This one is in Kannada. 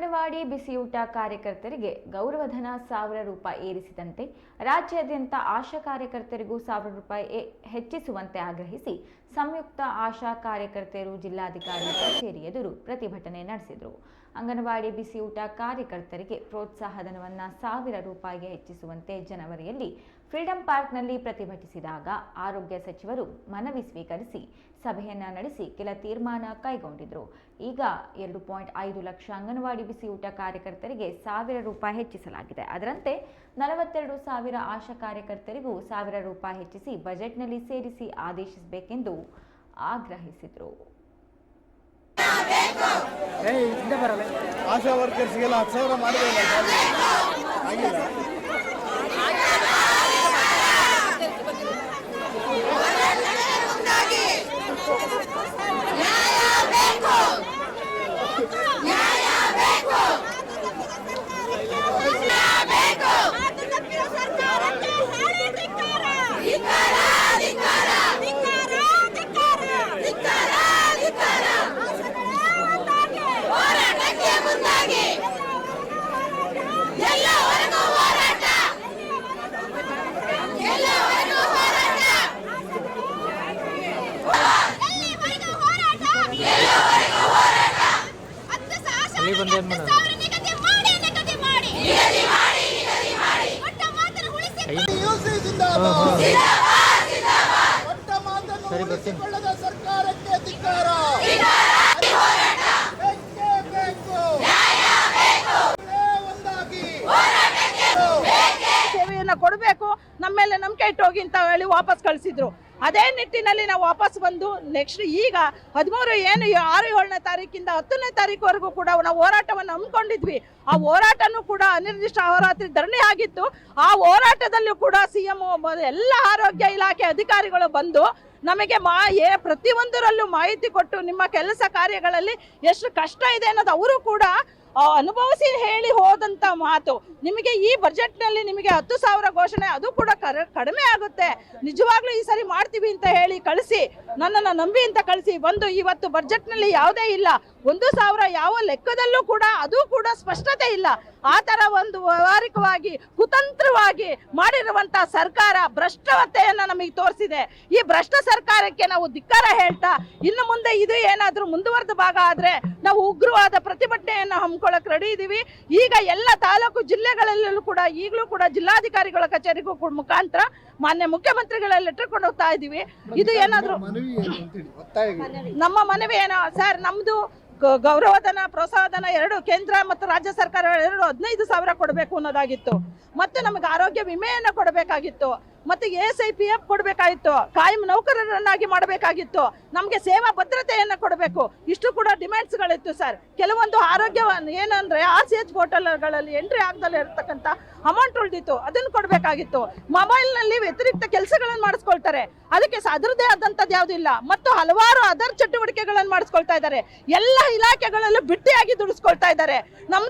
ಅಂಗನವಾಡಿ ಬಿಸಿಯೂಟ ಕಾರ್ಯಕರ್ತರಿಗೆ ಗೌರವಧನ ಸಾವಿರ ರೂಪಾಯಿ ಏರಿಸಿದಂತೆ ರಾಜ್ಯಾದ್ಯಂತ ಆಶಾ ಕಾರ್ಯಕರ್ತರಿಗೂ ಸಾವಿರ ರೂಪಾಯಿ ಹೆಚ್ಚಿಸುವಂತೆ ಆಗ್ರಹಿಸಿ ಸಂಯುಕ್ತ ಆಶಾ ಕಾರ್ಯಕರ್ತೆಯರು ಜಿಲ್ಲಾಧಿಕಾರಿ ಕಚೇರಿ ಎದುರು ಪ್ರತಿಭಟನೆ ನಡೆಸಿದರು. ಅಂಗನವಾಡಿ ಬಿಸಿಯೂಟ ಕಾರ್ಯಕರ್ತರಿಗೆ ಪ್ರೋತ್ಸಾಹಧನವನ್ನು ಸಾವಿರ ರೂಪಾಯಿಗೆ ಹೆಚ್ಚಿಸುವಂತೆ ಜನವರಿಯಲ್ಲಿ ಫ್ರೀಡಂ ಪಾರ್ಕ್ನಲ್ಲಿ ಪ್ರತಿಭಟಿಸಿದಾಗ ಆರೋಗ್ಯ ಸಚಿವರು ಮನವಿ ಸ್ವೀಕರಿಸಿ ಸಭೆಯನ್ನ ನಡೆಸಿ ಕೆಲ ತೀರ್ಮಾನ ಕೈಗೊಂಡಿದ್ರು. ಈಗ ಎರಡು ಪಾಯಿಂಟ್ ಐದು ಲಕ್ಷ ಅಂಗನವಾಡಿ ಬಿಸಿಯೂಟ ಕಾರ್ಯಕರ್ತರಿಗೆ ಸಾವಿರ ರೂಪಾಯಿ ಹೆಚ್ಚಿಸಲಾಗಿದೆ. ಅದರಂತೆ ನಲವತ್ತೆರಡು ಸಾವಿರ ಆಶಾ ಕಾರ್ಯಕರ್ತರಿಗೂ ಸಾವಿರ ರೂಪಾಯಿ ಹೆಚ್ಚಿಸಿ ಬಜೆಟ್ನಲ್ಲಿ ಸೇರಿಸಿ ಆದೇಶಿಸಬೇಕೆಂದು ಆಗ್ರಹಿಸಿದರು. ಏಯ್ ಹಿಂದೆ ಬರಲ್ಲ ಆಶಾ ವರ್ಕರ್ಸ್ಗೆಲ್ಲ ಹತ್ತು ಸಾವಿರ ಜಿಂದಾಬಾದ್ ಕೊಟ್ಟ ಮಾತನ್ನು ಸರಿ, ಬರ್ತೀನಿ. ಉಳಿಸಿಕೊಳ್ಳದ ಸರ್ಕಾರಕ್ಕೆ ಧಿಕ್ಕಾರ. ಬೇಕೇ ಬೇಕು. ಒಳ್ಳೆ ಒಂದಾಗಿ ಸೇವೆಯನ್ನ ಕೊಡಬೇಕು. ನಮ್ಮ ಮೇಲೆ ನಂಬಿಕೆ ಇಟ್ಟೋಗಿ ಅಂತ ಹೇಳಿ ವಾಪಸ್ ಕಳಿಸಿದ್ರು. ಅದೇ ನಿಟ್ಟಿನಲ್ಲಿ ನಾವು ವಾಪಸ್ ಬಂದು ನೆಕ್ಸ್ಟ್ ಈಗ ಹದಿಮೂರು ಏನು ಆರು ಏಳನೇ ತಾರೀಕಿಂದ ಹತ್ತನೇ ತಾರೀಕುವರೆಗೂ ಕೂಡ ನಾವು ಹೋರಾಟವನ್ನು ಹಮ್ಮಿಕೊಂಡಿದ್ವಿ. ಆ ಹೋರಾಟನೂ ಕೂಡ ಅನಿರ್ದಿಷ್ಟ ಅಹೋರಾತ್ರಿ ಧರಣಿ ಆಗಿತ್ತು. ಆ ಹೋರಾಟದಲ್ಲೂ ಕೂಡ ಸಿ ಎಂ ಎಲ್ಲ ಆರೋಗ್ಯ ಇಲಾಖೆ ಅಧಿಕಾರಿಗಳು ಬಂದು ನಮಗೆ ಮಾ ಏ ಪ್ರತಿಯೊಂದರಲ್ಲೂ ಮಾಹಿತಿ ಕೊಟ್ಟು ನಿಮ್ಮ ಕೆಲಸ ಕಾರ್ಯಗಳಲ್ಲಿ ಎಷ್ಟು ಕಷ್ಟ ಇದೆ ಅನ್ನೋದು ಅವರು ಕೂಡ ಅನುಭವಿಸಿ ಹೇಳಿ ಹೋದಂತ ಮಾತು. ನಿಮಗೆ ಈ ಬಜೆಟ್ನಲ್ಲಿ ನಿಮಗೆ ಹತ್ತು ಸಾವಿರ ಘೋಷಣೆ ಅದು ಕೂಡ ಕಡಿಮೆ ಆಗುತ್ತೆ. ನಿಜವಾಗ್ಲೂ ಈ ಸರಿ ಮಾಡ್ತೀವಿ ಅಂತ ಹೇಳಿ ಕಳಿಸಿ. ನನ್ನನ್ನು ನಂಬಿ ಅಂತ ಕಳಿಸಿ. ಬಂದು ಇವತ್ತು ಬಜೆಟ್ನಲ್ಲಿ ಯಾವುದೇ ಇಲ್ಲ. ಒಂದು ಸಾವಿರ ಯಾವ ಲೆಕ್ಕದಲ್ಲೂ ಕೂಡ ಅದು ಕೂಡ ಸ್ಪಷ್ಟತೆ ಇಲ್ಲ. ಆ ತರ ಒಂದು ವ್ಯವಹಾರಿಕವಾಗಿ ಕುತಂತ್ರವಾಗಿ ಮಾಡಿರುವಂತ ಸರ್ಕಾರ ಭ್ರಷ್ಟವತೆಯನ್ನು ನಮಗೆ ತೋರಿಸಿದೆ. ಈ ಭ್ರಷ್ಟ ಸರ್ಕಾರಕ್ಕೆ ನಾವು ಧಿಕ್ಕಾರ ಹೇಳ್ತಾ ಇನ್ನು ಮುಂದೆ ಇದು ಏನಾದರೂ ಮುಂದುವರೆದ ಭಾಗ ಆದ್ರೆ ನಾವು ಉಗ್ರವಾದ ಪ್ರತಿಭಟನೆಯನ್ನು ಹಮ್ಮಿಕೊಳ್ಳಕ್ಕೆ ರೆಡಿ ಇದೀವಿ. ಈಗ ಎಲ್ಲ ತಾಲೂಕು ಜಿಲ್ಲೆಗಳಲ್ಲೂ ಕೂಡ ಈಗಲೂ ಕೂಡ ಜಿಲ್ಲಾಧಿಕಾರಿಗಳ ಕಚೇರಿಗೂ ಕೂಡ ಮುಖಾಂತರ ಮಾನ್ಯ ಮುಖ್ಯಮಂತ್ರಿಗಳ ಲೆಟರ್ ಕೊಂಡು ಹೋಗ್ತಾ ಇದ್ದೀವಿ ಇದು ಏನಾದ್ರೂ ನಮ್ಮ ಮನವಿ ಏನೋ? ಸರ್ ನಮ್ದು ಗ- ಗೌರವಧನ ಪ್ರೋತ್ಸಾಹಧನ ಎರಡು ಕೇಂದ್ರ ಮತ್ತು ರಾಜ್ಯ ಸರ್ಕಾರ ಎರಡು ಹದಿನೈದು ಸಾವಿರ ಕೊಡಬೇಕು ಅನ್ನೋದಾಗಿತ್ತು. ಮತ್ತೆ ನಮಗೆ ಆರೋಗ್ಯ ವಿಮೆಯನ್ನು ಕೊಡಬೇಕಾಗಿತ್ತು. ಮತ್ತೆ ಎಸ್ ಐ ಪಿ ಎಫ್ ಕೊಡಬೇಕಾಗಿತ್ತು. ಕಾಯಂ ನೌಕರರನ್ನಾಗಿ ಮಾಡಬೇಕಾಗಿತ್ತು. ನಮಗೆ ಸೇವಾ ಭದ್ರತೆಯನ್ನು ಕೊಡಬೇಕು. ಇಷ್ಟು ಕೂಡ ಡಿಮ್ಯಾಂಡ್ಸ್ಗಳಿತ್ತು ಸರ್. ಕೆಲವೊಂದು ಆರೋಗ್ಯ ಏನಂದ್ರೆ ಆರ್ ಸಿ ಎಚ್ ಹೋಟೆಲ್ಗಳಲ್ಲಿ ಎಂಟ್ರಿ ಆಗದಲ್ಲೇ ಇರತಕ್ಕಂಥ ಅಮೌಂಟ್ ಉಳಿದಿತ್ತು. ಅದನ್ನು ಕೊಡಬೇಕಾಗಿತ್ತು. ಮೊಬೈಲ್ನಲ್ಲಿ ವ್ಯತಿರಿಕ್ತ ಕೆಲಸಗಳನ್ನು ಮಾಡಿಸ್ಕೊಳ್ತಾರೆ. ಅದಕ್ಕೆ ಅದರದೇ ಆದಂಥದ್ದು ಯಾವುದೂ ಇಲ್ಲ. ಮತ್ತು ಹಲವಾರು ಅದರ್ ಚಟುವಟಿಕೆಗಳನ್ನು ಮಾಡಿಸ್ಕೊಳ್ತಾ ಇದ್ದಾರೆ. ಎಲ್ಲ ಇಲಾಖೆಗಳಲ್ಲೂ ಬಿಟ್ಟಿಯಾಗಿ ದುಡಿಸ್ಕೊಳ್ತಾ ಇದ್ದಾರೆ. ನಮ್ದೇ